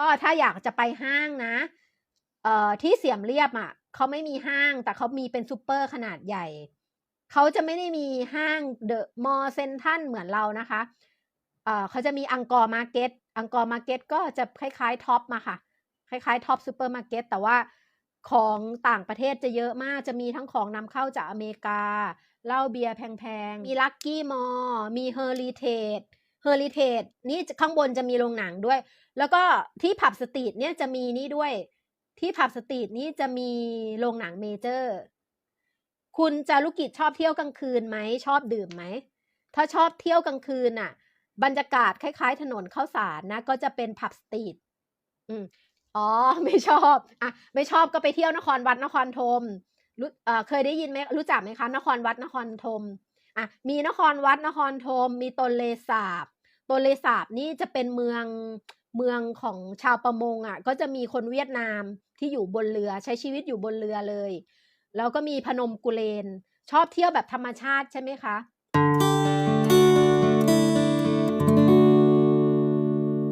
ก็ถ้าอยากจะไปห้างนะ เอ่อที่เสียมเรียบอะเขาไม่มีห้างแต่เขามีเป็นซูเปอร์ขนาดใหญ่ เขาจะไม่ได้มีห้างเดอะมอลเซนทันเหมือนเรานะคะ เอ่อเขาจะมีอังกอร์มาร์เก็ต อังกอร์มาร์เก็ตก็จะคล้ายๆท็อปมาค่ะ คล้ายๆท็อปซูเปอร์มาร์เก็ตแต่ว่าของต่างประเทศจะเยอะมาก จะมีทั้งของนำเข้าจากอเมริกา เหล้าเบียร์แพงๆ มีลั c กี้มอลมีเฮอริเทจ เฮอริเทจนี่ข้างบนจะมีโรงหนังด้วย แล้วก็ที่ผับสตรีทเนี่ยจะมีนี่ด้วย ที่ผับสตรีทนี่จะมีโรงหนังเมเจอร์ คุณจารุกิจชอบเที่ยวกลางคืนไหมชอบดื่มไหมถ้าชอบเที่ยวกลางคืนน่ะ บรรยากาศคล้ายๆ ถนนข้าวสารนะ ก็จะเป็นผับสตรีทอืมอ๋อ ไม่ชอบอะไม่ชอบก็ไปเที่ยวนครวัดนครธมรู้เอ่อเคยได้ยินไหมรู้จักไหมคะ นครวัดนครธม อะมีนครวัดนครธมมีตนเลสาบตนเลสาบนี่จะเป็นเมืองเมืองของชาวประมงอะ ก็จะมีคนเวียดนามที่อยู่บนเรือใช้ชีวิตอยู่บนเรือเลย แล้วก็มีพนมกุเลน ชอบเที่ยวแบบธรรมชาติใช่ไหมคะ